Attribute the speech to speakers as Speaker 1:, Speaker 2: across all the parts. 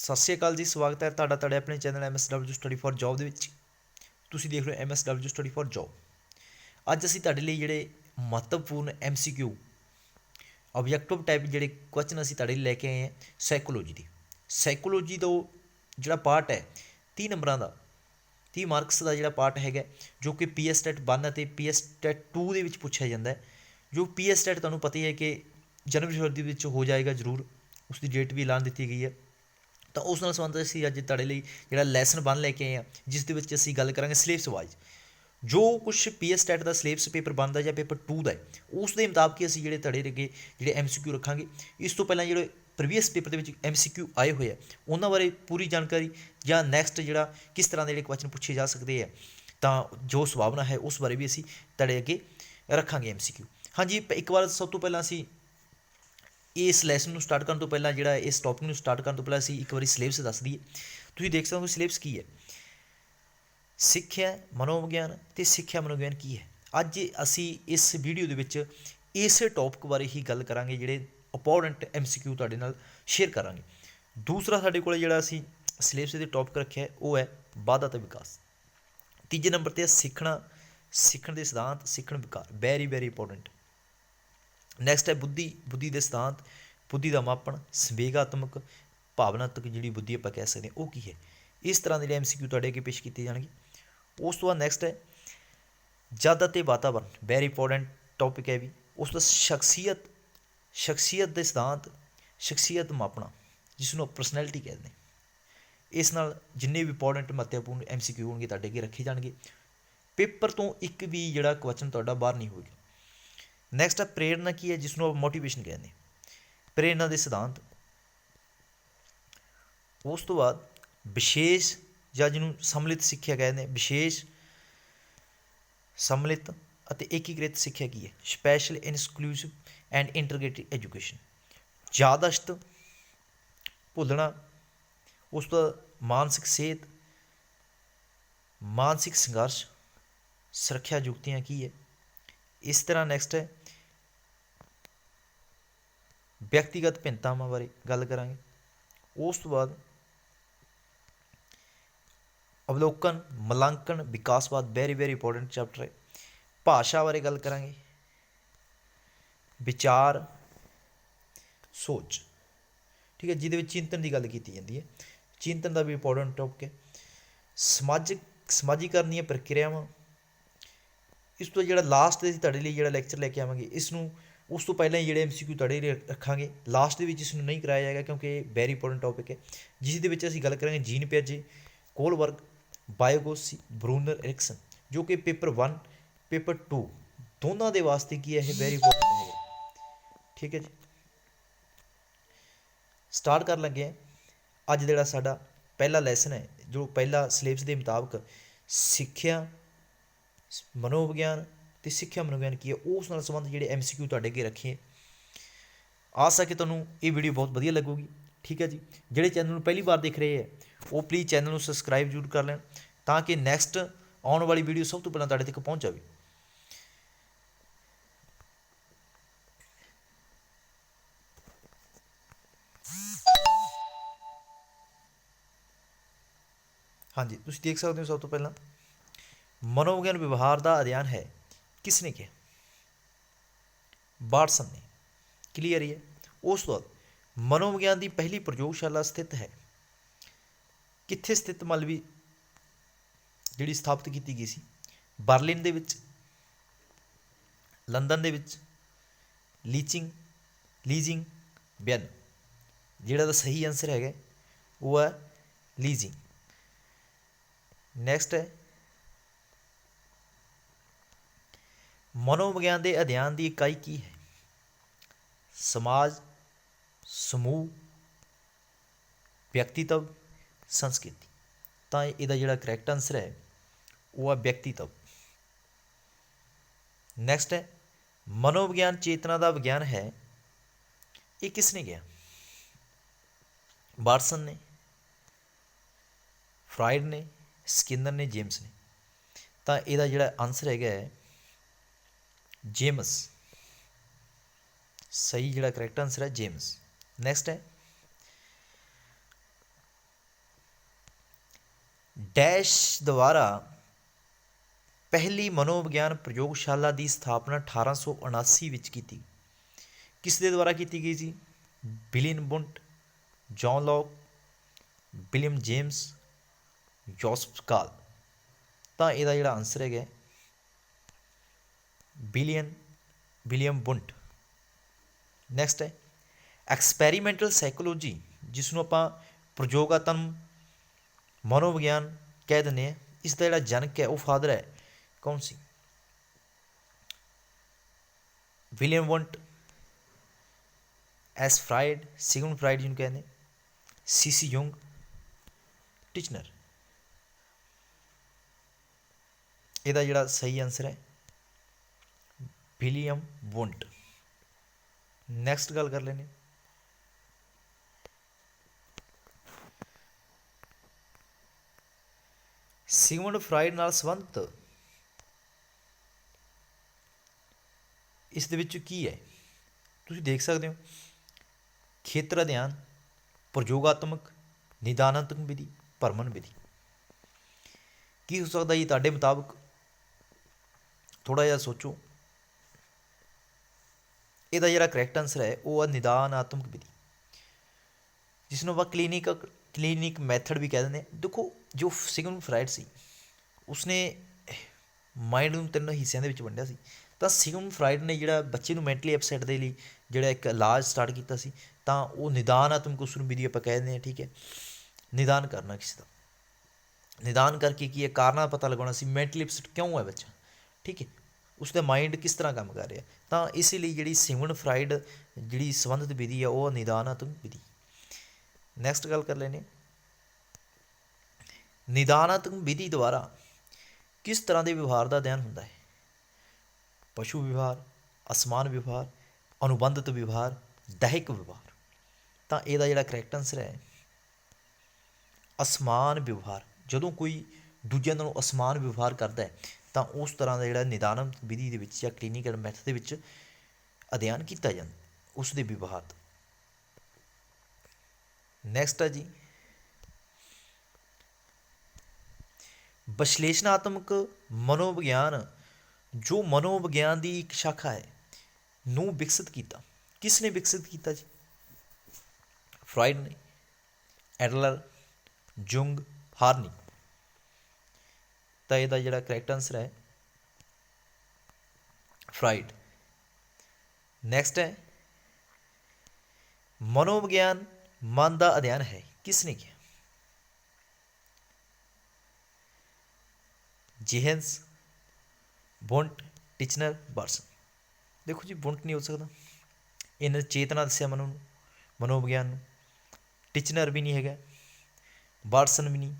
Speaker 1: ਸਤਿ ਸ਼੍ਰੀ ਅਕਾਲ ਜੀ, ਸਵਾਗਤ ਹੈ ਤੁਹਾਡਾ ਤੁਹਾਡੇ ਆਪਣੇ channel MSW study for job ਦੇ ਵਿੱਚ। ਤੁਸੀਂ ਦੇਖ ਰਹੇ ਹੋ MSW ਸਟੱਡੀ ਫॉर ਜੌਬ ਅੱਜ ਅਸੀਂ ਤੁਹਾਡੇ ਲਈ ਜਿਹੜੇ ਮਹੱਤਵਪੂਰਨ MCQ ਆਬਜੈਕਟਿਵ ਟਾਈਪ ਜਿਹੜੇ ਕੁਐਸਚਨ ਅਸੀਂ ਤੁਹਾਡੇ ਲਈ ਲੈ ਕੇ ਆਏ ਹਾਂ ਸਾਈਕੋਲੋਜੀ ਦੀ। ਸਾਈਕੋਲੋਜੀ ਦਾ ਜਿਹੜਾ ਪਾਰਟ ਹੈ 30 ਨੰਬਰਾਂ ਦਾ 30 ਮਾਰਕਸ ਦਾ ਜਿਹੜਾ ਪਾਰਟ ਹੈਗਾ, ਜੋ ਕਿ ਪੀਐਸ ਟੈਟ 1 ਅਤੇ ਪੀਐਸ ਟੈਟ 2 ਦੇ ਵਿੱਚ ਪੁੱਛਿਆ ਜਾਂਦਾ ਹੈ। ਜੋ ਪੀਐਸ ਟੈਟ ਤੁਹਾਨੂੰ ਪਤਾ ਹੀ ਹੈ ਕਿ ਜਨਵਰੀ ਫਰਵਰੀ ਦੇ ਵਿੱਚ ਹੋ ਜਾਏਗਾ ਜ਼ਰੂਰ ਉਸ ਦੀ ਡੇਟ ਵੀ ਐਲਾਨ ਦਿੱਤੀ ਗਈ ਹੈ। ਤਾਂ ਉਸ ਨਾਲ ਸੰਬੰਧਿਤ ਅਸੀਂ ਅੱਜ ਤੁਹਾਡੇ ਲਈ ਜਿਹੜਾ ਲੈਸਨ ਬਣ ਲੈ ਕੇ ਆਏ ਹਾਂ, ਜਿਸ ਦੇ ਵਿੱਚ ਅਸੀਂ ਗੱਲ ਕਰਾਂਗੇ ਸਿਲੇਬਸ ਵਾਈਜ਼ ਜੋ ਕੁਝ ਪੀਐਸ ਟੈਟ ਦਾ ਸਿਲੇਬਸ ਪੇਪਰ ਬਣਦਾ ਜਾਂ ਪੇਪਰ 2 ਦਾ ਉਸ ਦੇ ਮੁਤਾਬਕ ਅਸੀਂ ਜਿਹੜੇ ਤੁਹਾਡੇ ਅੱਗੇ ਜਿਹੜੇ ਐਮਸੀਕਿਊ ਰੱਖਾਂਗੇ। ਇਸ ਤੋਂ ਪਹਿਲਾਂ ਜਿਹੜੇ ਪ੍ਰੀਵੀਅਸ ਪੇਪਰ ਦੇ ਵਿੱਚ ਐਮਸੀਕਿਊ ਆਏ ਹੋਏ ਆ, ਉਹਨਾਂ ਬਾਰੇ ਪੂਰੀ ਜਾਣਕਾਰੀ ਜਾਂ ਨੈਕਸਟ ਜਿਹੜਾ ਕਿਸ ਤਰ੍ਹਾਂ ਦੇ ਜਿਹੜੇ ਕੁਐਸਚਨ ਪੁੱਛੇ ਜਾ ਸਕਦੇ ਆ, ਤਾਂ ਜੋ ਸੁਭਾਵਨਾ ਹੈ ਉਸ ਬਾਰੇ ਵੀ ਅਸੀਂ ਤੁਹਾਡੇ ਅੱਗੇ ਰੱਖਾਂਗੇ ਐਮਸੀਕਿਊ ਹਾਂਜੀ, ਪ- ਇੱਕ ਵਾਰ ਸਭ ਤੋਂ ਪਹਿਲਾਂ ਅਸੀਂ ਇਸ ਲੈਸਨ ਨੂੰ ਸਟਾਰਟ ਕਰਨ ਤੋਂ ਪਹਿਲਾਂ ਜਿਹੜਾ ਇਸ ਟੌਪਿਕ ਨੂੰ ਸਟਾਰਟ ਕਰਨ ਤੋਂ ਪਹਿਲਾਂ ਅਸੀਂ ਇੱਕ ਵਾਰੀ ਸਿਲੇਬਸ ਦੱਸ ਦਈਏ। ਤੁਸੀਂ ਦੇਖ ਸਕਦੇ ਹੋ ਸਿਲੇਬਸ ਕੀ ਹੈ। ਸਿੱਖਿਆ ਮਨੋਵਿਗਿਆਨ ਤੇ ਸਿੱਖਿਆ ਮਨੋਵਿਗਿਆਨ ਕੀ ਹੈ? ਅੱਜ ਅਸੀਂ ਇਸ ਵੀਡੀਓ ਦੇ ਵਿੱਚ ਇਸੇ ਟੌਪਿਕ ਬਾਰੇ ਹੀ ਗੱਲ ਕਰਾਂਗੇ, ਜਿਹੜੇ ਇੰਪੋਰਟੈਂਟ ਐਮਸੀਕਿਊ ਤੁਹਾਡੇ ਨਾਲ ਸ਼ੇਅਰ ਕਰਾਂਗੇ। ਦੂਸਰਾ ਸਾਡੇ ਕੋਲ ਜਿਹੜਾ ਅਸੀਂ ਸਿਲੇਬਸ ਦੇ ਟੌਪਿਕ ਰੱਖਿਆ ਉਹ ਹੈ ਵਾਧਾ ਤੇ ਵਿਕਾਸ। ਤੀਜੇ ਨੰਬਰ ਤੇ ਹੈ ਸਿੱਖਣਾ, ਸਿੱਖਣ ਦੇ ਸਿਧਾਂਤ, ਸਿੱਖਣ ਵਿਕਾਰ। ਵੈਰੀ ਵੈਰੀ ਇੰਪੋਰਟੈਂਟ ਨੈਕਸਟ ਹੈ ਬੁੱਧੀ ਬੁੱਧੀ ਦੇ ਸਿਧਾਂਤ, ਬੁੱਧੀ ਦਾ ਮਾਪਣ, ਸੰਵੇਗਾਤਮਕ ਭਾਵਨਾਤਮਕ ਜਿਹੜੀ ਬੁੱਧੀ ਆਪਾਂ ਕਹਿ ਸਕਦੇ ਹਾਂ, ਉਹ ਕੀ ਹੈ? ਇਸ ਤਰ੍ਹਾਂ ਦੇ ਜਿਹੜੇ ਐਮਸੀਕਿਊ ਤੁਹਾਡੇ ਅੱਗੇ ਪੇਸ਼ ਕੀਤੇ ਜਾਣਗੇ। ਉਸ ਤੋਂ ਬਾਅਦ ਨੈਕਸਟ ਹੈ, ਜਦ ਅਤੇ ਵਾਤਾਵਰਣ ਵੈਰੀ ਇੰਪੋਰਟੈਂਟ ਟੌਪਿਕ ਹੈ ਵੀ। ਉਸ ਤੋਂ ਬਾਅਦ ਸ਼ਖਸੀਅਤ ਸ਼ਖਸੀਅਤ ਦੇ ਸਿਧਾਂਤ, ਸ਼ਖਸੀਅਤ ਮਾਪਣਾ, ਜਿਸ ਨੂੰ ਪਰਸਨੈਲਿਟੀ ਕਹਿੰਦੇ ਨੇ ਇਸ ਨਾਲ ਜਿੰਨੇ ਵੀ ਇੰਪੋਰਟੈਂਟ ਮਹੱਤਵਪੂਰਨ ਐਮਸੀਕਿਊ ਹੋਣਗੇ, ਤੁਹਾਡੇ ਅੱਗੇ ਰੱਖੇ ਜਾਣਗੇ। ਪੇਪਰ ਤੋਂ ਇੱਕ ਵੀ ਜਿਹੜਾ ਕੁਐਸਚਨ ਤੁਹਾਡਾ ਬਾਹਰ ਨਹੀਂ ਹੋਵੇਗਾ। ਨੈਕਸਟ ਹੈ ਪ੍ਰੇਰਨਾ ਕੀ ਹੈ ਜਿਸ ਨੂੰ ਆਪਾਂ ਮੋਟੀਵੇਸ਼ਨ ਕਹਿੰਦੇ ਹਾਂ। ਪ੍ਰੇਰਨਾ ਦੇ ਸਿਧਾਂਤ। ਉਸ ਤੋਂ ਬਾਅਦ ਵਿਸ਼ੇਸ਼ ਜਾਂ ਜਿਹਨੂੰ ਸਮਲਿਤ ਸਿੱਖਿਆ ਕਹਿੰਦੇ ਨੇ ਵਿਸ਼ੇਸ਼, ਸਮਲਿਤ ਅਤੇ ਏਕੀਕ੍ਰਿਤ ਸਿੱਖਿਆ ਕੀ ਹੈ? Special inclusive and integrated education ਯਾਦਸ਼ਤ, ਭੁੱਲਣਾ, ਉਸ ਤੋਂ ਬਾਅਦ ਮਾਨਸਿਕ ਸਿਹਤ, ਮਾਨਸਿਕ ਸੰਘਰਸ਼, ਸੁਰੱਖਿਆ ਯੁਕਤੀਆਂ ਕੀ ਹੈ? ਇਸ ਤਰ੍ਹਾਂ ਨੈਕਸਟ ਹੈ ਵਿਅਕਤੀਗਤ ਭਿੰਨਤਾਵਾਂ ਬਾਰੇ ਗੱਲ ਕਰਾਂਗੇ। ਉਸ ਤੋਂ ਬਾਅਦ ਅਵਲੋਕਨ ਮਲਾਂਕਣ ਵਿਕਾਸਵਾਦ ਵੈਰੀ ਵੈਰੀ ਇੰਪੋਰਟੈਂਟ ਚੈਪਟਰ ਹੈ। ਭਾਸ਼ਾ ਬਾਰੇ ਗੱਲ ਕਰਾਂਗੇ। ਵਿਚਾਰ, ਸੋਚ, ਠੀਕ ਹੈ, ਜਿਹਦੇ ਵਿੱਚ ਚਿੰਤਨ ਦੀ ਗੱਲ ਕੀਤੀ ਜਾਂਦੀ ਹੈ। ਚਿੰਤਨ ਦਾ ਵੀ ਇੰਪੋਰਟੈਂਟ ਟੌਪਿਕ ਹੈ। ਸਮਾਜਿਕ ਸਮਾਜੀਕਰਨ ਦੀਆਂ ਪ੍ਰਕਿਰਿਆਵਾਂ। ਇਸ ਤੋਂ ਜਿਹੜਾ ਲਾਸਟ ਦੇ ਅਸੀਂ ਤੁਹਾਡੇ ਲਈ ਜਿਹੜਾ ਲੈਕਚਰ ਲੈ ਕੇ ਆਵਾਂਗੇ ਇਸ ਨੂੰ ਉਸ ਤੋਂ ਪਹਿਲਾਂ ਹੀ ਜਿਹੜੇ ਐਮਸੀਕਿਊ ਤੁਹਾਡੇ ਲਈ ਰੱਖਾਂਗੇ। ਲਾਸਟ ਦੇ ਵਿੱਚ ਇਸ ਨੂੰ ਨਹੀਂ ਕਰਾਇਆ ਜਾਏਗਾ ਕਿਉਂਕਿ ਇਹ ਵੈਰੀ ਇੰਪੋਰਟੈਂਟ ਟੌਪਿਕ ਹੈ। ਜਿਸ ਦੇ ਵਿੱਚ ਅਸੀਂ ਗੱਲ ਕਰਾਂਗੇ ਜੀਨ ਪਿਆਜੇ ਕੋਲਵਰਗ ਬਾਇਓਗੋਸੀ ਬਰੂਨਰ ਐਰਿਕਸਨ ਜੋ ਕਿ ਪੇਪਰ 1 ਪੇਪਰ 2 ਦੋਨਾਂ ਦੇ ਵਾਸਤੇ ਕੀ ਹੈ ਇਹ ਵੈਰੀ ਇੰਪੋਰਟੈਂਟ ਹੈ। ਠੀਕ ਹੈ ਜੀ। ਸਟਾਰਟ ਕਰਨ ਲੱਗੇ ਹਾਂ। ਅੱਜ ਜਿਹੜਾ ਸਾਡਾ ਪਹਿਲਾ ਲੈਸਨ ਹੈ, ਜੋ ਪਹਿਲਾ ਸਿਲੇਬਸ ਦੇ ਮੁਤਾਬਕ ਸਿੱਖਿਆ, ਮਨੋਵਿਗਿਆਨ ਤੇ ਸਿੱਖਿਆ ਮਨੋਗਿਆਨ ਕੀ ਹੈ? ਉਸ ਨਾਲ ਸੰਬੰਧ ਜਿਹੜੇ ਐਮਸੀਕਿਊ ਤੁਹਾਡੇ ਅੱਗੇ ਰੱਖੇ ਆਸ ਹੈ ਕਿ ਤੁਹਾਨੂੰ ਇਹ ਵੀਡੀਓ ਬਹੁਤ ਵਧੀਆ ਲੱਗੂਗੀ, ਠੀਕ ਹੈ ਜੀ? ਜਿਹੜੇ ਚੈਨਲ ਨੂੰ ਪਹਿਲੀ ਵਾਰ ਦੇਖ ਰਹੇ ਹੈ, ਉਹ ਪਲੀਜ਼ ਚੈਨਲ ਨੂੰ ਸਬਸਕ੍ਰਾਈਬ ਜ਼ਰੂਰ ਕਰ ਲੈਣ, ਤਾਂ ਕਿ ਨੈਕਸਟ ਆਉਣ ਵਾਲੀ ਵੀਡੀਓ ਸਭ ਤੋਂ ਪਹਿਲਾਂ ਤੁਹਾਡੇ ਤੱਕ ਪਹੁੰਚ ਜਾਵੇ। ਹਾਂਜੀ, ਤੁਸੀਂ ਦੇਖ ਸਕਦੇ ਹੋ ਸਭ ਤੋਂ ਪਹਿਲਾਂ, ਮਨੋਵਿਗਿਆਨ ਵਿਵਹਾਰ ਦਾ ਅਧਿਐਨ ਹੈ। ਕਿਸ ਨੇ ਕਿਹਾ ਬਾਰਸਨ ਨੇ ਕਲੀਅਰ ਹੀ ਹੈ ਉਸ ਤੋਂ ਬਾਅਦ ਮਨੋਵਿਗਿਆਨ ਦੀ ਪਹਿਲੀ ਪ੍ਰਯੋਗਸ਼ਾਲਾ ਸਥਿਤ ਹੈ ਕਿੱਥੇ ਸਥਿਤ ਮਲਵੀ ਜਿਹੜੀ ਸਥਾਪਿਤ ਕੀਤੀ ਗਈ ਸੀ ਬਰਲਿਨ ਦੇ ਵਿੱਚ ਲੰਡਨ ਦੇ ਵਿੱਚ ਲੀਚਿੰਗ ਲੀਜ਼ਿੰਗ ਬੈਨ ਜਿਹੜਾ ਦਾ ਸਹੀ ਆਨਸਰ ਹੈਗਾ ਉਹ ਹੈ ਲੀਜ਼ਿੰਗ ਨੈਕਸਟ ਹੈ ਮਨੋਵਿਗਿਆਨ ਦੇ ਅਧਿਐਨ ਦੀ ਇਕਾਈ ਕੀ ਹੈ? ਸਮਾਜ, ਸਮੂਹ, ਵਿਅਕਤੀਤਵ, ਸੰਸਕ੍ਰਿਤੀ। ਤਾਂ ਇਹਦਾ ਜਿਹੜਾ ਕਰੈਕਟ ਆਨਸਰ ਹੈ, ਉਹ ਹੈ ਵਿਅਕਤੀਤਵ। ਨੈਕਸਟ ਹੈ, ਮਨੋਵਿਗਿਆਨ ਚੇਤਨਾ ਦਾ ਵਿਗਿਆਨ ਹੈ, ਇਹ ਕਿਸ ਨੇ ਗਿਆ ਬਾਰਸਨ ਨੇ, ਫਰਾਇਡ ਨੇ ਸਕਿਨਰ ਨੇ, ਜੇਮਸ ਨੇ। ਤਾਂ ਇਹਦਾ ਜਿਹੜਾ ਆਨਸਰ ਹੈਗਾ ਹੈ ਜੇਮਸ ਸਹੀ ਜਿਹੜਾ ਕਰੈਕਟ ਆਨਸਰ ਹੈ ਜੇਮਸ ਨੈਕਸਟ ਹੈ। ਡੈਸ਼ ਦੁਆਰਾ ਪਹਿਲੀ ਮਨੋਵਿਗਿਆਨ ਪ੍ਰਯੋਗਸ਼ਾਲਾ ਦੀ ਸਥਾਪਨਾ 1879 ਵਿੱਚ ਕੀਤੀ। ਕਿਸ ਦੇ ਦੁਆਰਾ ਕੀਤੀ ਗਈ ਸੀ? Wilhelm Wundt John Locke William James Joseph ਕਾਲ ਤਾਂ ਇਹਦਾ ਜਿਹੜਾ ਆਨਸਰ ਹੈਗਾ ਬਿਲੀਅਨ ਵਿਲੀਅਮ ਬੁੰਟ ਨੈਕਸਟ ਹੈ ਐਕਸਪੈਰੀਮੈਂਟਲ ਸਾਈਕੋਲੋਜੀ ਜਿਸ ਨੂੰ ਆਪਾਂ ਪ੍ਰਯੋਗਾਤਮ ਮਨੋਵਿਗਿਆਨ ਕਹਿ ਦਿੰਦੇ ਆ ਇਸ ਦਾ ਜਿਹੜਾ ਜਨਕ ਹੈ, ਉਹ ਫਾਦਰ ਹੈ, ਕੌਣ ਸੀ? William Wundt S Freud Sigmund Freud ਜਿਹਨੂੰ ਕਹਿੰਦੇ ਸੀਸੀ ਯੰਗ ਟਿਚਨਰ ਇਹਦਾ ਜਿਹੜਾ ਸਹੀ ਆਨਸਰ ਹੈ ਵਿਲੀਅਮ ਵੰਟ। ਨੈਕਸਟ ਗੱਲ ਕਰ ਲੈਨੇ ਸਿਗਮੰਡ ਫਰਾਇਡ ਨਾਲ ਸੰਬੰਧਿਤ ਇਸ ਦੇ ਵਿੱਚ ਕੀ ਹੈ? ਤੁਸੀਂ ਦੇਖ ਸਕਦੇ ਹੋ। ਖੇਤਰ ਅਧਿਐਨ, ਪ੍ਰਯੋਗਾਤਮਕ, ਨਿਦਾਨਾਤਮਕ ਵਿਧੀ ਭਰਮਨ ਵਿਧੀ। ਕੀ ਹੋ ਸਕਦਾ ਜੀ? ਤੁਹਾਡੇ ਮੁਤਾਬਕ ਥੋੜਾ ਜਿਹਾ ਸੋਚੋ। ਇਹਦਾ ਜਿਹੜਾ ਕਰੈਕਟ ਆਨਸਰ ਹੈ, ਉਹ ਆ ਨਿਦਾਨਾਤਮਕ ਵਿਧੀ। ਜਿਸ ਨੂੰ ਆਪਾਂ ਕਲੀਨਿਕ ਕਲੀਨਿਕ ਮੈਥਡ ਵੀ ਕਹਿ ਦਿੰਦੇ ਹਾਂ। ਦੇਖੋ, ਜੋ ਸਿਗਮੰਡ ਫਰਾਇਡ ਸੀ, ਉਸਨੇ ਮਾਈਂਡ ਨੂੰ ਤਿੰਨ ਹਿੱਸਿਆਂ ਦੇ ਵਿੱਚ ਵੰਡਿਆ ਸੀ। ਤਾਂ ਸਿਗਮੰਡ ਫਰਾਇਡ ਨੇ ਜਿਹੜਾ ਬੱਚੇ ਨੂੰ ਮੈਂਟਲੀ ਅਪਸੈਟ ਦੇ ਲਈ ਜਿਹੜਾ ਇੱਕ ਇਲਾਜ ਸਟਾਰਟ ਕੀਤਾ ਸੀ, ਤਾਂ ਉਹ ਨਿਦਾਨਾਤਮਕ ਉਸ ਨੂੰ ਵਿਧੀ ਆਪਾਂ ਕਹਿ ਦਿੰਦੇ ਹਾਂ, ਠੀਕ ਹੈ। ਨਿਦਾਨ ਕਰਨਾ ਕਿਸੇ ਦਾ। ਨਿਦਾਨ ਕਰਕੇ ਕੀ ਹੈ? ਕਾਰਨਾਂ ਪਤਾ ਲਗਾਉਣਾ ਸੀ ਮੈਂਟਲੀ ਅਪਸੈਟ ਕਿਉਂ ਹੈ ਬੱਚਾ? ਠੀਕ ਹੈ। ਉਸਦਾ ਮਾਈਂਡ ਕਿਸ ਤਰ੍ਹਾਂ ਕੰਮ ਕਰ ਰਿਹਾ? ਤਾਂ ਇਸ ਲਈ ਜਿਹੜੀ ਸਿਗਮੰਡ ਫਰਾਈਡ ਜਿਹੜੀ ਸੰਬੰਧਿਤ ਵਿਧੀ ਆ, ਉਹ ਨਿਦਾਨਾਤਮਕ ਵਿਧੀ। ਨੈਕਸਟ ਗੱਲ ਕਰ ਲੈਨੇ ਨਿਦਾਨਾਤਮਕ ਵਿਧੀ ਦੁਆਰਾ ਕਿਸ ਤਰ੍ਹਾਂ ਦੇ ਵਿਵਹਾਰ ਦਾ ਅਧਿਐਨ ਹੁੰਦਾ ਹੈ? ਪਸ਼ੂ ਵਿਵਹਾਰ, ਅਸਮਾਨ ਵਿਵਹਾਰ, ਅਨੁਬੰਧਿਤ ਵਿਵਹਾਰ, ਦੈਹਿਕ ਵਿਵਹਾਰ। ਤਾਂ ਇਹਦਾ ਜਿਹੜਾ ਕਰੈਕਟ ਆਨਸਰ ਹੈ, ਅਸਮਾਨ ਵਿਵਹਾਰ। ਜਦੋਂ ਕੋਈ ਦੂਜਿਆਂ ਨਾਲੋਂ ਅਸਮਾਨ ਵਿਵਹਾਰ ਕਰਦਾ ਹੈ ਤਾਂ ਉਸ ਤਰ੍ਹਾਂ ਦਾ ਜਿਹੜਾ ਨਿਦਾਨਮ ਵਿਧੀ ਦੇ ਵਿੱਚ ਜਾਂ ਕਲੀਨਿਕਲ ਮੈਥਡ ਦੇ ਵਿੱਚ ਅਧਿਐਨ ਕੀਤਾ ਜਾਂਦਾ, ਉਸ ਦੇ ਵਿਵਹਾਰ ਨੈਕਸਟ ਹੈ ਜੀ। ਵਿਸ਼ਲੇਸ਼ਣਾਤਮਕ ਮਨੋਵਿਗਿਆਨ, ਜੋ ਮਨੋਵਿਗਿਆਨ ਦੀ ਇੱਕ ਸ਼ਾਖਾ ਹੈ, ਨੂੰ ਵਿਕਸਿਤ ਕੀਤਾ। ਕਿਸ ਨੇ ਵਿਕਸਿਤ ਕੀਤਾ ਜੀ? ਫਰਾਇਡ ਨੇ ਐਡਲਰ ਜੁੰਗ ਹਾਰਨੀ ਤਾਂ ਇਹਦਾ ਜਿਹੜਾ ਕਰੈਕਟ ਆਨਸਰ ਹੈ ਫਰਾਈਡ ਨੈਕਸਟ ਹੈ, ਮਨੋਵਿਗਿਆਨ, ਮਨ ਦਾ ਅਧਿਐਨ ਹੈ। ਕਿਸ ਨੇ ਕਿਹਾ? ਜਿਹਨਸ ਬੁੰਟ ਟਿਚਨਰ ਬਰਸਨ ਦੇਖੋ ਜੀ ਬੁੰਟ ਨਹੀਂ ਹੋ ਸਕਦਾ। ਇਹਨਾਂ ਚੇਤਨਾ ਦੱਸਿਆ ਮਨੋ ਨੂੰ, ਮਨੋਵਿਗਿਆਨ ਨੂੰ। ਟਿਚਨਰ ਵੀ ਨਹੀਂ ਹੈਗਾ ਬਰਸਨ ਵੀ ਨਹੀਂ।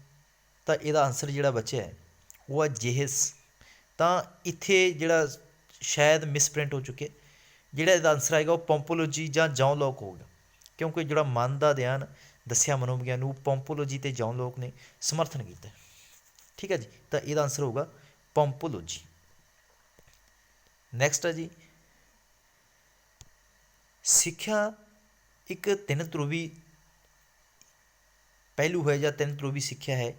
Speaker 1: ਤਾਂ ਇਹਦਾ ਆਨਸਰ ਜਿਹੜਾ ਬਚਿਆ ਹੈ ਉਹ ਆ ਜਿਹਸ। ਤਾਂ ਇੱਥੇ ਜਿਹੜਾ ਸ਼ਾਇਦ ਮਿਸਪ੍ਰਿੰਟ ਹੋ ਚੁੱਕਿਆ ਜਿਹੜਾ ਇਹਦਾ ਆਨਸਰ ਆਏਗਾ ਉਹ ਪੰਪੋਲੋਜੀ ਜਾਂ ਜੌਨ ਲੋਕ ਹੋਊਗਾ ਕਿਉਂਕਿ ਜਿਹੜਾ ਮਨ ਦਾ ਧਿਆਨ ਦੱਸਿਆ ਮਨੋਵਿਗਿਆਨ ਨੂੰ ਪੰਪੋਲੋਜੀ ਤੇ ਜੌਨ ਲੋਕ ਨੇ ਸਮਰਥਨ ਕੀਤਾ। ਠੀਕ ਹੈ ਜੀ? ਤਾਂ ਇਹਦਾ ਆਨਸਰ ਹੋਊਗਾ ਪੰਪੋਲੋਜੀ ਨੈਕਸਟ ਹੈ ਜੀ। ਸਿੱਖਿਆ ਇੱਕ ਤਿੰਨ ਧਰੂਵੀ ਪਹਿਲੂ ਹੈ ਜਾਂ ਤਿੰਨ ਧਰੂਵੀ ਸਿੱਖਿਆ ਹੈ।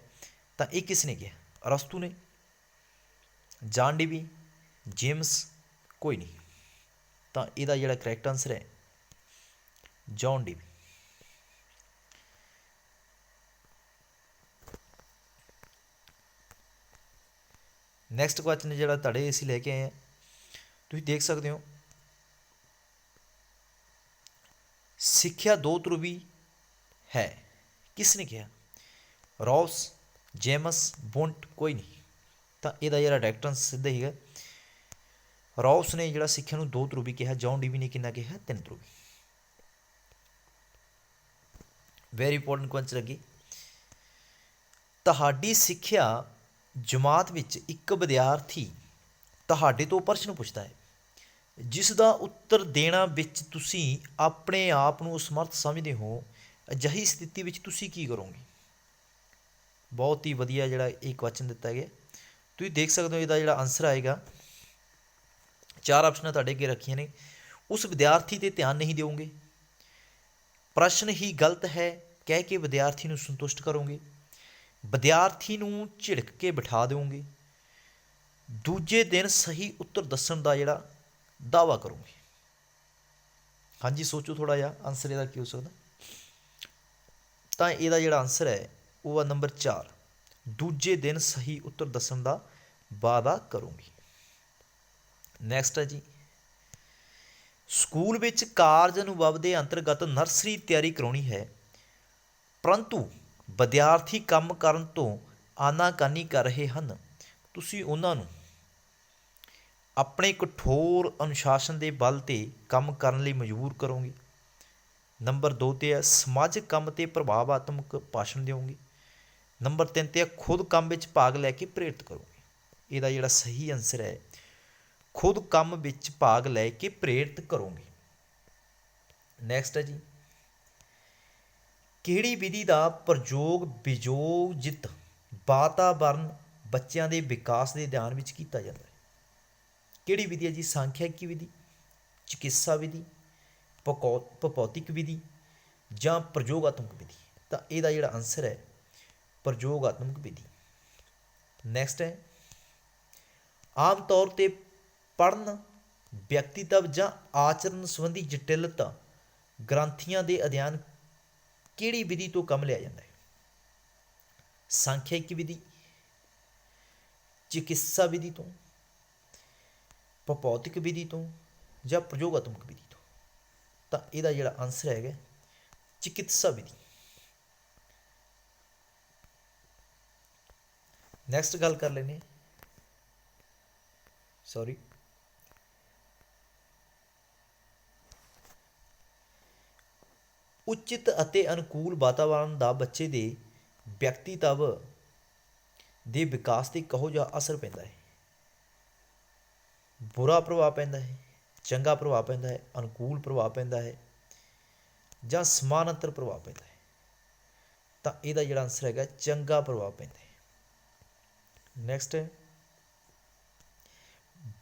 Speaker 1: ਤਾਂ ਇਹ ਕਿਸ ਨੇ ਕਿਹਾ? ਰਸਤੂ ਨੇ ਜਾਨ ਡੀਬੀ ਜੇਮਸ, ਕੋਈ ਨਹੀਂ। ਤਾਂ ਇਹਦਾ ਜਿਹੜਾ ਕਰੈਕਟ ਆਨਸਰ ਹੈ ਜੌਨ ਡੀਬੀ ਨੈਕਸਟ ਕੁਐਸਚਨ ਜਿਹੜਾ ਤੁਹਾਡੇ ਅਸੀਂ ਲੈ ਕੇ ਆਏ ਆ ਤੁਸੀਂ ਦੇਖ ਸਕਦੇ ਹੋ। ਸਿੱਖਿਆ ਦੋ ਧਰੂਵੀ ਹੈ। ਕਿਸ ਨੇ ਕਿਹਾ? ਰੌਸ ਜੇਮਸ ਬੁੰਟ ਕੋਈ ਨਹੀਂ। ਤਾਂ ਇਹਦਾ ਜਿਹੜਾ ਡਾਇਰੈਕਟ ਸਿੱਧਾ ਹੀ ਹੈ ਰੌਸ ਨੇ ਜਿਹੜਾ ਸਿੱਖਿਆ ਨੂੰ ਦੋ ਧਰੂਵੀ ਕਿਹਾ ਜੌਨ ਡੀਵੀ ਨੇ ਕਿੰਨਾ ਕਿਹਾ? ਤਿੰਨ ਧਰੂਵੀ। ਵੈਰੀ ਇੰਪੋਰਟੈਂਟ ਕੁਐਸਚਨ ਲੱਗੀ ਤੁਹਾਡੀ ਸਿੱਖਿਆ ਜਮਾਤ ਵਿੱਚ ਇੱਕ ਵਿਦਿਆਰਥੀ ਤੁਹਾਡੇ ਤੋਂ ਪ੍ਰਸ਼ਨ ਪੁੱਛਦਾ ਹੈ। ਜਿਸ ਦਾ ਉੱਤਰ ਦੇਣਾ ਵਿੱਚ ਤੁਸੀਂ ਆਪਣੇ ਆਪ ਨੂੰ ਅਸਮਰਥ ਸਮਝਦੇ ਹੋ, ਅਜਿਹੀ ਸਥਿਤੀ ਵਿੱਚ ਤੁਸੀਂ ਕੀ ਕਰੋਗੇ? ਬਹੁਤ ਹੀ ਵਧੀਆ ਜਿਹੜਾ ਇਹ ਕੁਐਸਚਨ ਦਿੱਤਾ ਗਿਆ। ਤੁਸੀਂ ਦੇਖ ਸਕਦੇ ਹੋ ਇਹਦਾ ਜਿਹੜਾ ਆਨਸਰ ਆਏਗਾ। ਚਾਰ ਆਪਸ਼ਨਾਂ ਤੁਹਾਡੇ ਅੱਗੇ ਰੱਖੀਆਂ ਨੇ। ਉਸ ਵਿਦਿਆਰਥੀ ਤੇ ਧਿਆਨ ਨਹੀਂ ਦਿਓਗੇ। ਪ੍ਰਸ਼ਨ ਹੀ ਗਲਤ ਹੈ, ਕਹਿ ਕੇ ਵਿਦਿਆਰਥੀ ਨੂੰ ਸੰਤੁਸ਼ਟ ਕਰੋਗੇ। ਵਿਦਿਆਰਥੀ ਨੂੰ ਝਿੜਕ ਕੇ ਬਿਠਾ ਦਿਓਗੇ। ਦੂਜੇ ਦਿਨ ਸਹੀ ਉੱਤਰ ਦੱਸਣ ਦਾ ਜਿਹੜਾ ਦਾਵਾ ਕਰੋਗੇ। ਹਾਂਜੀ, ਸੋਚੋ ਥੋੜਾ ਜਿਹਾ। ਆਨਸਰ ਇਹਦਾ ਕੀ ਹੋ ਸਕਦਾ? ਤਾਂ ਇਹਦਾ ਜਿਹੜਾ ਆਨਸਰ ਹੈ ਉਹ ਆ ਨੰਬਰ 4 ਦੂਜੇ ਦਿਨ ਸਹੀ ਉੱਤਰ ਦੱਸਣ ਦਾ ਵਾਅਦਾ ਕਰੂੰਗੀ। ਨੈਕਸਟ ਹੈ ਜੀ। ਸਕੂਲ ਵਿੱਚ ਕਾਰਜ ਅਨੁਭਵ ਦੇ ਅੰਤਰਗਤ ਨਰਸਰੀ ਤਿਆਰੀ ਕਰਾਉਣੀ ਹੈ। ਪਰੰਤੂ ਵਿਦਿਆਰਥੀ ਕੰਮ ਕਰਨ ਤੋਂ ਆਨਾਕਾਨੀ ਕਰ ਰਹੇ ਹਨ। ਤੁਸੀਂ ਉਹਨਾਂ ਨੂੰ ਆਪਣੇ ਕਠੋਰ ਅਨੁਸ਼ਾਸਨ ਦੇ ਬਲ ਤੇ ਕੰਮ ਕਰਨ ਲਈ ਮਜਬੂਰ ਕਰੋਗੇ। ਨੰਬਰ 2 ਤੇ ਹੈ ਸਮਾਜਿਕ ਕੰਮ ਤੇ ਪ੍ਰਭਾਵਾਤਮਕ ਭਾਸ਼ਣ ਦਿਓਗੇ। ਨੰਬਰ 3 ਤੇ ਹੈ ਖੁਦ ਕੰਮ ਵਿੱਚ ਭਾਗ ਲੈ ਕੇ ਪ੍ਰੇਰਿਤ ਕਰੋਗੇ। ਇਹਦਾ ਜਿਹੜਾ ਸਹੀ ਆਨਸਰ ਹੈ, ਖੁਦ ਕੰਮ ਵਿੱਚ ਭਾਗ ਲੈ ਕੇ ਪ੍ਰੇਰਿਤ ਕਰੋਗੇ। ਨੈਕਸਟ ਹੈ ਜੀ। ਕਿਹੜੀ ਵਿਧੀ ਦਾ ਪ੍ਰਯੋਗ ਵਿਯੋਜਿਤ ਵਾਤਾਵਰਨ ਬੱਚਿਆਂ ਦੇ ਵਿਕਾਸ ਦੇ ਧਿਆਨ ਵਿੱਚ ਕੀਤਾ ਜਾਂਦਾ ਹੈ? ਕਿਹੜੀ ਵਿਧੀ ਹੈ ਜੀ? ਸੰਖਿਆਕੀ ਵਿਧੀ, ਚਿਕਿਤਸਾ ਵਿਧੀ ਪਕੌ- ਭੌਤਿਕ ਵਿਧੀ ਜਾਂ ਪ੍ਰਯੋਗਾਤਮਕ ਵਿਧੀ? ਤਾਂ ਇਹਦਾ ਜਿਹੜਾ ਆਨਸਰ ਹੈ ਪ੍ਰਯੋਗਾਤਮਕ ਵਿਧੀ। ਨੈਕਸਟ ਹੈ, ਆਮ ਤੌਰ ਤੇ ਪੜਨ ਵਿਅਕਤੀਤਵ ਜਾਂ ਆਚਰਣ ਸੰਬੰਧੀ ਜਟਿਲਤਾ ਗ੍ਰੰਥੀਆਂ ਦੇ ਅਧਿਐਨ ਕਿਹੜੀ ਵਿਧੀ ਤੋਂ ਕੰਮ ਲਿਆ ਜਾਂਦਾ ਹੈ? ਸੰਖਿਆਕੀ ਵਿਧੀ, ਚਿਕਿਤਸਾ ਵਿਧੀ ਤੋਂ ਭੌਤਿਕ ਵਿਧੀ ਤੋਂ ਜਾਂ ਪ੍ਰਯੋਗਾਤਮਕ ਵਿਧੀ ਤੋਂ? ਤਾਂ ਇਹਦਾ ਜਿਹੜਾ ਆਨਸਰ ਹੈਗਾ ਚਿਕਿਤਸਾ ਵਿਧੀ। ਨੈਕਸਟ ਗੱਲ ਕਰ ਲੈਨੇ ਸੌਰੀ ਉਚਿਤ ਅਤੇ ਅਨੁਕੂਲ ਵਾਤਾਵਰਣ ਦਾ ਬੱਚੇ ਦੇ ਵਿਅਕਤੀਤਵ ਦੇ ਵਿਕਾਸ ਤੇ ਕਹੋ ਜਿਹਾ ਅਸਰ ਪੈਂਦਾ ਹੈ। ਬੁਰਾ ਪ੍ਰਭਾਵ ਪੈਂਦਾ ਹੈ, ਚੰਗਾ ਪ੍ਰਭਾਵ ਪੈਂਦਾ ਹੈ, ਅਨੁਕੂਲ ਪ੍ਰਭਾਵ ਪੈਂਦਾ ਹੈ ਜਾਂ ਸਮਾਨਾਂਤਰ ਪ੍ਰਭਾਵ ਪੈਂਦਾ ਹੈ। ਤਾਂ ਇਹਦਾ ਜਿਹੜਾ ਆਨਸਰ ਹੈਗਾ, ਚੰਗਾ ਪ੍ਰਭਾਵ ਪੈਂਦਾ ਹੈ। ਨੈਕਸਟ ਹੈ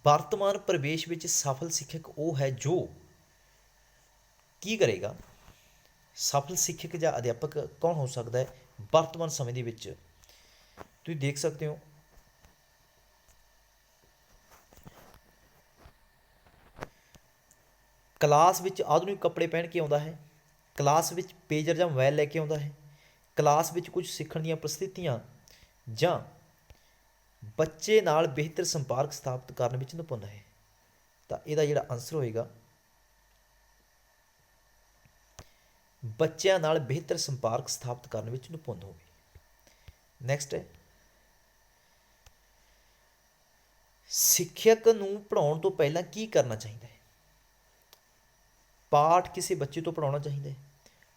Speaker 1: ਵਰਤਮਾਨ ਪ੍ਰਵੇਸ਼ ਵਿੱਚ ਸਫਲ ਸਿੱਖਿਅਕ ਉਹ ਹੈ ਜੋ ਕੀ ਕਰੇਗਾ? ਸਫਲ ਸਿੱਖਿਅਕ ਜਾਂ ਅਧਿਆਪਕ ਕੌਣ ਹੋ ਸਕਦਾ ਹੈ? ਵਰਤਮਾਨ ਸਮੇਂ ਦੇ ਵਿੱਚ। ਤੁਸੀਂ ਦੇਖ ਸਕਦੇ ਹੋ। ਕਲਾਸ ਵਿੱਚ ਆਧੁਨਿਕ ਕੱਪੜੇ ਪਹਿਨ ਕੇ ਆਉਂਦਾ ਹੈ। ਕਲਾਸ ਵਿੱਚ ਪੇਜਰ ਜਾਂ ਮੋਬਾਈਲ ਲੈ ਕੇ ਆਉਂਦਾ ਹੈ। ਕਲਾਸ ਵਿੱਚ ਕੁਝ ਸਿੱਖਣ ਦੀਆਂ ਪ੍ਰਸਥਿਤੀਆਂ ਜਾਂ ਬੱਚੇ ਨਾਲ ਬਿਹਤਰ ਸੰਪਰਕ ਸਥਾਪਿਤ ਕਰਨ ਵਿੱਚ ਨਿਪੁੰਨ ਹੈ। ਤਾਂ ਇਹਦਾ ਜਿਹੜਾ ਆਨਸਰ ਹੋਏਗਾ, ਬੱਚਿਆਂ ਨਾਲ ਬਿਹਤਰ ਸੰਪਰਕ ਸਥਾਪਿਤ ਕਰਨ ਵਿੱਚ ਨਿਪੁੰਨ ਹੋਵੇ। ਨੈਕਸਟ ਹੈ, ਸਿੱਖਿਅਕ ਨੂੰ ਪੜਾਉਣ ਤੋਂ ਪਹਿਲਾਂ ਕੀ ਕਰਨਾ ਚਾਹੀਦਾ ਹੈ? ਪਾਠ ਕਿਸੇ ਬੱਚੇ ਤੋਂ ਪੜਾਉਣਾ ਚਾਹੀਦਾ ਹੈ?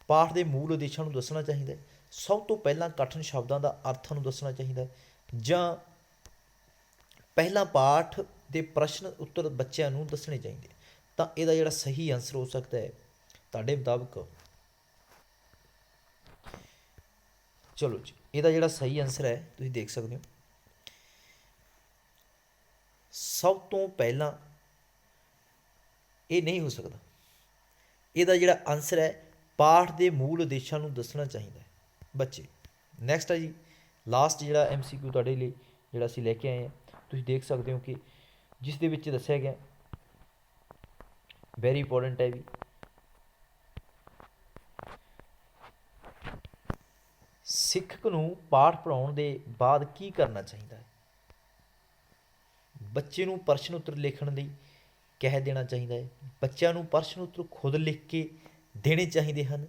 Speaker 1: ਪਾਠ ਦੇ ਮੂਲ ਉਦੇਸ਼ਾਂ ਨੂੰ ਦੱਸਣਾ ਚਾਹੀਦਾ ਹੈ? ਸਭ ਤੋਂ ਪਹਿਲਾਂ ਕਠਿਨ ਸ਼ਬਦਾਂ ਦਾ ਅਰਥਾਂ ਨੂੰ ਦੱਸਣਾ ਚਾਹੀਦਾ ਹੈ? ਜਾਂ ਪਹਿਲਾਂ ਪਾਠ ਦੇ ਪ੍ਰਸ਼ਨ ਉੱਤਰ ਬੱਚਿਆਂ ਨੂੰ ਦੱਸਣੇ ਚਾਹੀਦੇ ਤਾਂ ਇਹਦਾ ਜਿਹੜਾ ਸਹੀ ਆਨਸਰ ਹੋ ਸਕਦਾ ਹੈ, ਤੁਹਾਡੇ ਮੁਤਾਬਕ? ਚਲੋ ਜੀ, ਇਹਦਾ ਜਿਹੜਾ ਸਹੀ ਆਨਸਰ ਹੈ, ਤੁਸੀਂ ਦੇਖ ਸਕਦੇ ਹੋ। ਸਭ ਤੋਂ ਪਹਿਲਾਂ ਇਹ ਨਹੀਂ ਹੋ ਸਕਦਾ। ਇਹਦਾ ਜਿਹੜਾ ਆਨਸਰ ਹੈ, ਪਾਠ ਦੇ ਮੂਲ ਉਦੇਸ਼ਾਂ ਨੂੰ ਦੱਸਣਾ ਚਾਹੀਦਾ ਹੈ। ਬੱਚੇ ਨੈਕਸਟ ਹੈ ਜੀ ਲਾਸਟ ਜਿਹੜਾ ਐਮਸੀਕਿਊ ਤੁਹਾਡੇ ਲਈ, ਜਿਹੜਾ ਅਸੀਂ ਲੈ ਕੇ ਆਏ ਹਾਂ ਤੁਸੀਂ ਦੇਖ ਸਕਦੇ ਹੋ ਕਿ ਜਿਸ ਦੇ ਵਿੱਚ ਦੱਸਿਆ ਗਿਆ ਵੈਰੀ ਇੰਪੋਰਟੈਂਟ ਹੈ ਵੀ। ਸਿੱਖ ਨੂੰ ਪਾਠ ਪੜਾਉਣ ਦੇ ਬਾਅਦ ਕੀ ਕਰਨਾ ਚਾਹੀਦਾ ਹੈ? ਬੱਚੇ ਨੂੰ ਪ੍ਰਸ਼ਨ ਉੱਤਰ ਲਿਖਣ ਲਈ ਕਹਿ ਦੇਣਾ ਚਾਹੀਦਾ ਹੈ। ਬੱਚਿਆਂ ਨੂੰ ਪ੍ਰਸ਼ਨ ਉੱਤਰ ਖੁਦ ਲਿਖ ਕੇ ਦੇਣੇ ਚਾਹੀਦੇ ਹਨ।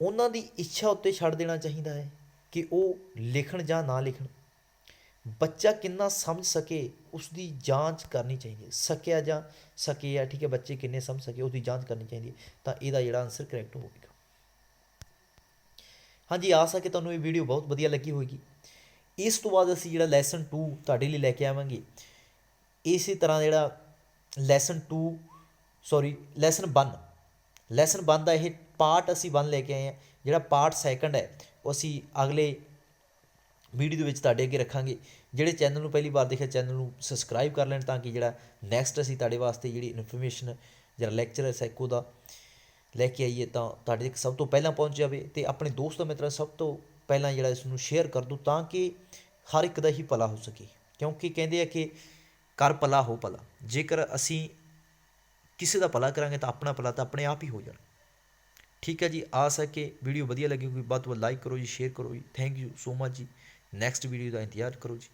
Speaker 1: ਉਹਨਾਂ ਦੀ ਇੱਛਾ ਉੱਤੇ ਛੱਡ ਦੇਣਾ ਚਾਹੀਦਾ ਹੈ। ਕਿ ਉਹ ਲਿਖਣ ਜਾਂ ਨਾ ਲਿਖਣ। ਬੱਚਾ ਕਿੰਨਾ ਸਮਝ ਸਕੇ ਉਸ ਦੀ ਜਾਂਚ ਕਰਨੀ ਚਾਹੀਦੀ ਹੈ। ਸਕਿਆ ਜਾਂ ਸਕੇ ਆ, ਠੀਕ ਹੈ, ਬੱਚੇ ਕਿੰਨੇ ਸਮਝ ਸਕੇ ਉਸ ਦੀ ਜਾਂਚ ਕਰਨੀ ਚਾਹੀਦੀ ਹੈ। ਤਾਂ ਇਹਦਾ ਜਿਹੜਾ ਆਨਸਰ ਕਰੈਕਟ ਹੋਵੇਗਾ। ਹਾਂਜੀ, ਆਸ ਹੈ ਕਿ ਤੁਹਾਨੂੰ ਇਹ ਵੀਡੀਓ ਬਹੁਤ ਵਧੀਆ ਲੱਗੀ ਹੋਵੇਗੀ। ਇਸ ਤੋਂ ਬਾਅਦ ਅਸੀਂ ਜਿਹੜਾ ਲੈਸਨ 2 ਤੁਹਾਡੇ ਲਈ ਲੈ ਕੇ ਆਵਾਂਗੇ। ਇਸੇ ਤਰ੍ਹਾਂ ਜਿਹੜਾ ਲੈਸਨ 2 ਸੌਰੀ ਲੈਸਨ 1 ਲੈਸਨ 1 ਦਾ ਇਹ ਪਾਰਟ ਅਸੀਂ 1 ਲੈ ਕੇ ਆਏ ਹਾਂ, ਜਿਹੜਾ ਪਾਰਟ ਸੈਕੰਡ ਹੈ। ਅਸੀਂ ਅਗਲੇ ਵੀਡੀਓ ਦੇ ਵਿੱਚ ਤੁਹਾਡੇ ਅੱਗੇ ਰੱਖਾਂਗੇ। ਜਿਹੜੇ ਚੈਨਲ ਨੂੰ ਪਹਿਲੀ ਵਾਰ ਦੇਖਿਆ ਚੈਨਲ ਨੂੰ ਸਬਸਕ੍ਰਾਈਬ ਕਰ ਲੈਣ ਤਾਂ ਕਿ ਜਿਹੜਾ ਨੈਕਸਟ ਅਸੀਂ ਤੁਹਾਡੇ ਵਾਸਤੇ ਜਿਹੜੀ ਇਨਫੋਰਮੇਸ਼ਨ ਜਿਹੜਾ ਲੈਕਚਰ ਹੈ ਸੈਕੋ ਦਾ ਲੈ ਕੇ ਆਈਏ ਤਾਂ ਤੁਹਾਡੇ ਤੱਕ ਸਭ ਤੋਂ ਪਹਿਲਾਂ ਪਹੁੰਚ ਜਾਵੇ ਤੇ ਆਪਣੇ ਦੋਸਤਾਂ ਮਿੱਤਰਾਂ ਸਭ ਤੋਂ ਪਹਿਲਾਂ ਜਿਹੜਾ ਇਸ ਨੂੰ ਸ਼ੇਅਰ ਕਰ ਦਿਓ ਤਾਂ ਕਿ ਹਰ ਇੱਕ ਦਾ ਹੀ ਭਲਾ ਹੋ ਸਕੇ। ਕਿਉਂਕਿ ਕਹਿੰਦੇ ਆ ਕਿ ਕਰ ਭਲਾ ਹੋ ਭਲਾ। ਜੇਕਰ ਅਸੀਂ ਕਿਸੇ ਦਾ ਭਲਾ ਕਰਾਂਗੇ ਤਾਂ ਆਪਣਾ ਭਲਾ ਤਾਂ ਆਪਣੇ ਆਪ ਹੀ ਹੋ ਜਾਣਾ। ਠੀਕ ਹੈ ਜੀ, ਆਸ ਹੈ ਕਿ ਵੀਡੀਓ ਵਧੀਆ ਲੱਗੀ ਹੋਊਗੀ, ਵੱਧ ਤੋਂ ਵੱਧ ਲਾਈਕ ਕਰੋ ਜੀ ਸ਼ੇਅਰ ਕਰੋ ਜੀ ਥੈਂਕ ਯੂ ਸੋ ਮਚ ਜੀ ਨੈਕਸਟ ਵੀਡੀਓ ਦਾ ਇੰਤਜ਼ਾਰ ਕਰੋ ਜੀ।